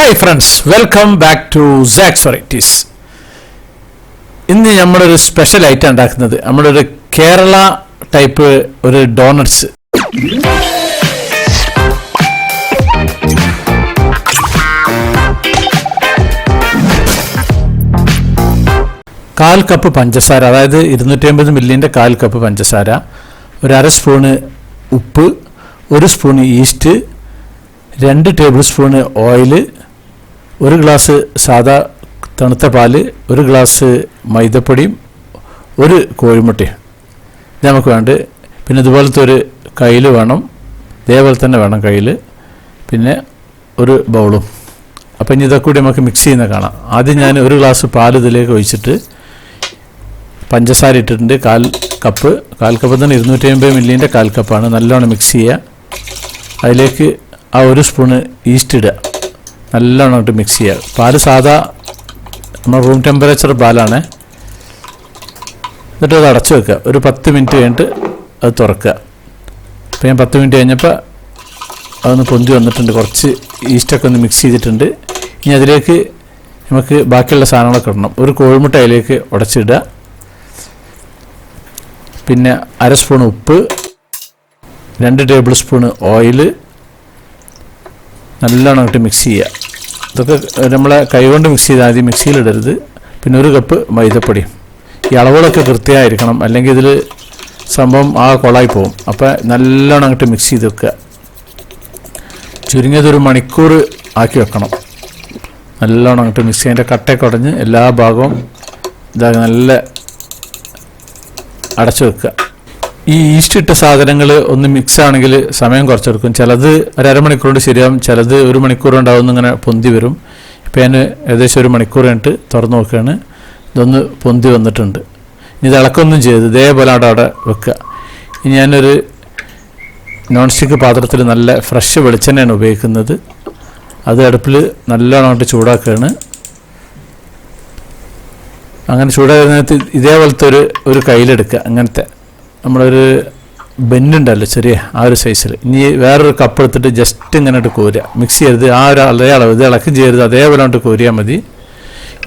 Hi friends welcome back to sax varieties ഇന്ന് നമ്മളൊരു special item ഉണ്ടാക്കുന്നത്. നമ്മളൊരു കേരള ടൈപ്പ് ഒരു ഡോണറ്റ്സ് കാൽ കപ്പ് പഞ്ചസാര അതായത് ഇരുന്നൂറ്റി അമ്പത് മില്ലിന്റെ കാൽ കപ്പ് പഞ്ചസാര ഒരു അര സ്പൂണ് ഉപ്പ് ഒരു സ്പൂൺ ഈസ്റ്റ് രണ്ട് ടേബിൾ സ്പൂണ് ഓയിൽ ഒരു ഗ്ലാസ് സാദാ തണുത്ത പാൽ ഒരു ഗ്ലാസ് മൈദപ്പൊടിയും ഒരു കോഴിമുട്ടയും നമുക്ക് വേണ്ട പിന്നെ ഇതുപോലത്തെ ഒരു കയ്യിൽ വേണം. ഇതേപോലെ തന്നെ വേണം കയ്യിൽ പിന്നെ ഒരു ബൗളും. അപ്പം ഇനി ഇതൊക്കെ കൂടി നമുക്ക് മിക്സ് ചെയ്യുന്ന കാണാം. ആദ്യം ഞാൻ ഒരു ഗ്ലാസ് പാൽ ഇതിലേക്ക് ഒഴിച്ചിട്ട് പഞ്ചസാര ഇട്ടിട്ടുണ്ട്. കാൽ കപ്പ്. കാൽ കപ്പ് തന്നെ ഇരുന്നൂറ്റി അമ്പത് മില്ലിന്റെ കാൽ കപ്പാണ്. നല്ലോണം മിക്സ് ചെയ്യുക. അതിലേക്ക് ആ ഒരു സ്പൂണ് ഈസ്റ്റ് ഇടുക. നല്ലോണം ഇട്ട് മിക്സ് ചെയ്യുക പാൽ സാധാ നമ്മൾ റൂം ടെമ്പറേച്ചർ പാലാണ്. എന്നിട്ട് അത് അടച്ചു വെക്കുക. ഒരു പത്ത് മിനിറ്റ് കഴിഞ്ഞിട്ട് അത് തുറക്കുക. അപ്പോൾ ഞാൻ പത്ത് മിനിറ്റ് കഴിഞ്ഞപ്പോൾ അതൊന്ന് പൊന്തി വന്നിട്ടുണ്ട്. കുറച്ച് ഈസ്റ്റൊക്കെ ഒന്ന് മിക്സ് ചെയ്തിട്ടുണ്ട്. ഇനി അതിലേക്ക് നമുക്ക് ബാക്കിയുള്ള സാധനങ്ങളൊക്കെ ഇടണം. ഒരു കോഴിമുട്ട അതിലേക്ക് ഉടച്ചിടുക. പിന്നെ അര സ്പൂൺ ഉപ്പ് രണ്ട് ടേബിൾ സ്പൂൺ ഓയിൽ നല്ലോണം ഇട്ട് മിക്സ് ചെയ്യുക. ഇതൊക്കെ നമ്മളെ കൈകൊണ്ട് മിക്സ് ചെയ്താൽ ആദ്യം മിക്സിയിലിടരുത് പിന്നെ ഒരു കപ്പ് മൈദപ്പൊടി. ഈ അളവുകളൊക്കെ കൃത്യമായിരിക്കണം. അല്ലെങ്കിൽ ഇതിൽ സംഭവം ആ കൊളായി പോകും. അപ്പോൾ നല്ലോണം അങ്ങോട്ട് മിക്സ് ചെയ്ത് വെക്കുക. ചുരുങ്ങിയതൊരു മണിക്കൂർ ആക്കി വെക്കണം. നല്ലോണം അങ്ങോട്ട് മിക്സ് ചെയ്യേണ്ട കട്ടയൊക്കെ ഉടഞ്ഞ് എല്ലാ ഭാഗവും ഇതാ നല്ല അടച്ചു വെക്കുക. ഈ ഈസ്റ്റ് ഇട്ട സാധനങ്ങൾ ഒന്ന് മിക്സ് ആണെങ്കിൽ സമയം കുറച്ചെടുക്കും. ചിലത് ഒരു അരമണിക്കൂർ കൊണ്ട് ശരിയാവും ചിലത് ഒരു മണിക്കൂർ ഉണ്ടാവും ഇങ്ങനെ പൊന്തി വരും. ഇപ്പം ഞാൻ ഏകദേശം ഒരു മണിക്കൂർ കഴിഞ്ഞിട്ട് തുറന്നു നോക്കുകയാണ്. ഇതൊന്ന് പൊന്തി വന്നിട്ടുണ്ട്. ഇനി ഇളക്കൊന്നും ചെയ്ത് ഇതേപോലെ അവിടെ അവിടെ വെക്കുക. ഇനി ഞാനൊരു നോൺ സ്റ്റിക്ക് പാത്രത്തിൽ നല്ല ഫ്രഷ് വെളിച്ചെണ്ണയാണ് ഉപയോഗിക്കുന്നത്. അത് അടുപ്പിൽ നല്ലോണമായിട്ട് ചൂടാക്കുകയാണ്. അങ്ങനെ ചൂടാകുന്നതിനകത്ത് ഇതേപോലത്തെ ഒരു ഒരു കയ്യിലെടുക്കുക. അങ്ങനത്തെ. നമ്മളൊരു ബെന്നുണ്ടല്ലോ ചെറിയ ആ ഒരു സൈസിൽ ഇനി വേറൊരു കപ്പ് എടുത്തിട്ട് ജസ്റ്റ് ഇങ്ങനെ കോരുക. മിക്സ് ചെയ്യരുത്. ആ ഒരു അതേ അളവ് ഇത് ഇളക്കും ചെയ്യരുത്. അതേപോലെ കൊണ്ട് കോരിയാൽ മതി.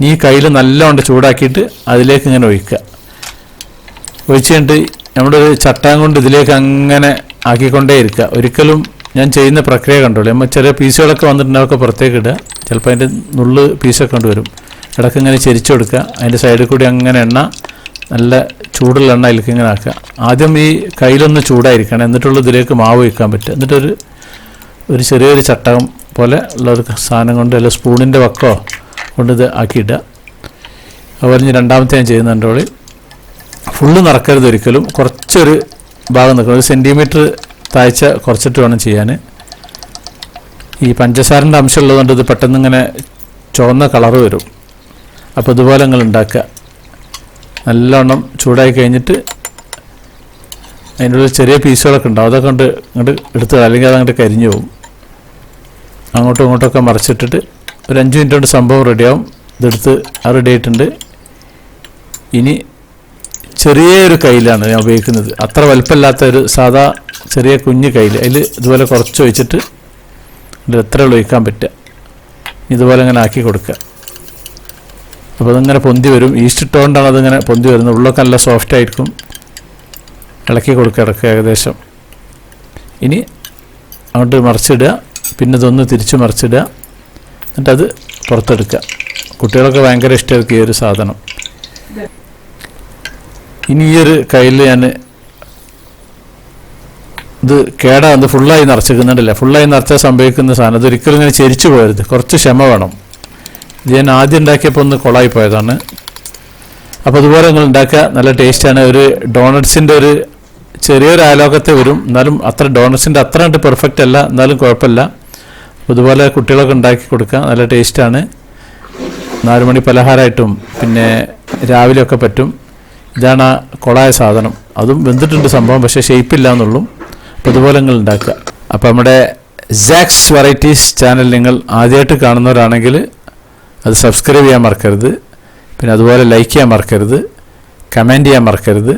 ഇനി കയ്യിൽ നല്ലോണം ചൂടാക്കിയിട്ട് അതിലേക്ക് ഇങ്ങനെ ഒഴിക്കുക. ഒഴിച്ച് കഴിഞ്ഞിട്ട് നമ്മുടെ ഒരു ചട്ടാൻ കൊണ്ട് ഇതിലേക്ക് അങ്ങനെ ആക്കിക്കൊണ്ടേ ഇരിക്കുക. ഒരിക്കലും ഞാൻ ചെയ്യുന്ന പ്രക്രിയ കണ്ടോളൂ. നമ്മൾ ചെറിയ പീസുകളൊക്കെ വന്നിട്ടുണ്ടാവൊക്കെ പുറത്തേക്ക് ഇടുക. ചിലപ്പോൾ അതിന്റെ നുള്ള് പീസൊക്കെ കൊണ്ടുവരും ഇടയ്ക്ക് ഇങ്ങനെ ചെരിച്ചു കൊടുക്കുക. അതിന്റെ സൈഡിൽ കൂടി അങ്ങനെ എണ്ണ നല്ല ചൂടുള്ള എണ്ണ അതിലേക്ക് ഇങ്ങനെ ആക്കുക. ആദ്യം ഈ കയ്യിലൊന്ന് ചൂടായിരിക്കണം. എന്നിട്ടുള്ള ഇതിലേക്ക് മാവ് വയ്ക്കാൻ പറ്റുക. എന്നിട്ടൊരു ഒരു ചെറിയൊരു ചട്ടകം പോലെ ഉള്ള ഒരു സാധനം കൊണ്ട് അല്ല സ്പൂണിന്റെ വക്കോ കൊണ്ട് ഇത് ആക്കിയിടുക. അതുപോലെ രണ്ടാമത്തെ ഞാൻ ചെയ്യുന്നുണ്ട് അവിടെ ഫുള്ള് നടക്കരുത് ഒരിക്കലും. കുറച്ചൊരു ഭാഗം നിൽക്കണം. ഒരു സെന്റിമീറ്റർ താഴ്ച കുറച്ചിട്ട് വേണം ചെയ്യാൻ. ഈ പഞ്ചസാരന്റെ അംശം ഉള്ളതുകൊണ്ട് ഇത് പെട്ടെന്ന് ഇങ്ങനെ ചുവന്ന കളറ് വരും. അപ്പോൾ ഇതുപോലെ നിങ്ങൾ ഉണ്ടാക്കുക. നല്ലോണം ചൂടായി കഴിഞ്ഞിട്ട് അതിന്റെ ഉള്ളിൽ ചെറിയ പീസുകളൊക്കെ ഉണ്ടാവും. അതൊക്കെ കൊണ്ട് ഇങ്ങോട്ട് എടുത്ത് അല്ലെങ്കിൽ അതങ്ങോട്ട് കരിഞ്ഞു പോകും. അങ്ങോട്ടും ഇങ്ങോട്ടൊക്കെ മറിച്ചിട്ടിട്ട് ഒരു അഞ്ച് മിനിറ്റ് കൊണ്ട് സംഭവം റെഡിയാവും ഇതെടുത്ത് ആ റെഡി ആയിട്ടുണ്ട്. ഇനി ചെറിയൊരു കയ്യിലാണ് ഞാൻ ഉപയോഗിക്കുന്നത്. അത്ര വലുപ്പമില്ലാത്ത ഒരു സാധാ ചെറിയ കുഞ്ഞു കയ്യിൽ. അതിൽ ഇതുപോലെ കുറച്ച് ഒഴിച്ചിട്ട് എത്ര ഒഴിക്കാൻ പറ്റുക. ഇതുപോലെ അങ്ങനെ ആക്കി കൊടുക്കുക. അപ്പോൾ അതിങ്ങനെ പൊന്തി വരും. ഈസ്റ്റ് ഇട്ടുകൊണ്ടാണ് അതിങ്ങനെ പൊന്തി വരുന്നത്. ഉള്ളൊക്കെ നല്ല സോഫ്റ്റ് ആയിരിക്കും. ഇളക്കി കൊടുക്കുക ഇടയ്ക്ക് ഏകദേശം. ഇനി അങ്ങോട്ട് മറിച്ചിടുക. പിന്നെ ഇതൊന്ന് തിരിച്ച് മറിച്ചിടുക. എന്നിട്ടത് പുറത്തെടുക്കുക. കുട്ടികളൊക്കെ ഭയങ്കര ഇഷ്ടമായിരിക്കും ഈ ഒരു സാധനം. ഇനി ഈ ഒരു കയ്യിൽ ഞാൻ ഇത് കേടാ ഫുള്ളായി നിറച്ചിരിക്കുന്നുണ്ടല്ലേ? ഫുള്ളായി നിറച്ചാൽ സംഭവിക്കുന്ന സാധനം. അതൊരിക്കലും ഇങ്ങനെ ചെരിച്ചു പോകരുത്. കുറച്ച് ക്ഷമ വേണം. ഇത് ഞാൻ ആദ്യം ഉണ്ടാക്കിയപ്പോൾ ഒന്ന് കൊളായി പോയതാണ്. അപ്പോൾ അതുപോലെ നിങ്ങൾ ഉണ്ടാക്കുക. നല്ല ടേസ്റ്റാണ് ഒരു ഡോണറ്റ്സിന്റെ ഒരു ചെറിയൊരു ആലോകത്തെ വരും. എന്നാലും അത്ര ഡോണറ്റ്സിന്റെ അത്ര കണ്ട് പെർഫെക്റ്റ് അല്ല. എന്നാലും കുഴപ്പമില്ല. അപ്പോൾ ഇതുപോലെ കുട്ടികളൊക്കെ ഉണ്ടാക്കി കൊടുക്കുക. നല്ല ടേസ്റ്റാണ് നാലുമണി പലഹാരമായിട്ടും പിന്നെ രാവിലെയൊക്കെ പറ്റും. ഇതാണ് ആ കൊളായ സാധനം. അതും വെന്തിട്ടുണ്ട് സംഭവം പക്ഷേ ഷേപ്പില്ല എന്നുള്ളൂ. അപ്പോൾ ഇതുപോലെ നിങ്ങൾ ഉണ്ടാക്കുക. അപ്പോൾ നമ്മുടെ സാക്സ് വെറൈറ്റീസ് ചാനൽ നിങ്ങൾ ആദ്യമായിട്ട് കാണുന്നവരാണെങ്കിൽ അത് സബ്സ്ക്രൈബ് ചെയ്യാൻ മറക്കരുത്. പിന്നെ അതുപോലെ ലൈക്ക് ചെയ്യാൻ മറക്കരുത്. കമന്റ് ചെയ്യാൻ മറക്കരുത്.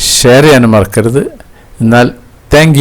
ഷെയർ ചെയ്യാനും മറക്കരുത്. എന്നാൽ താങ്ക്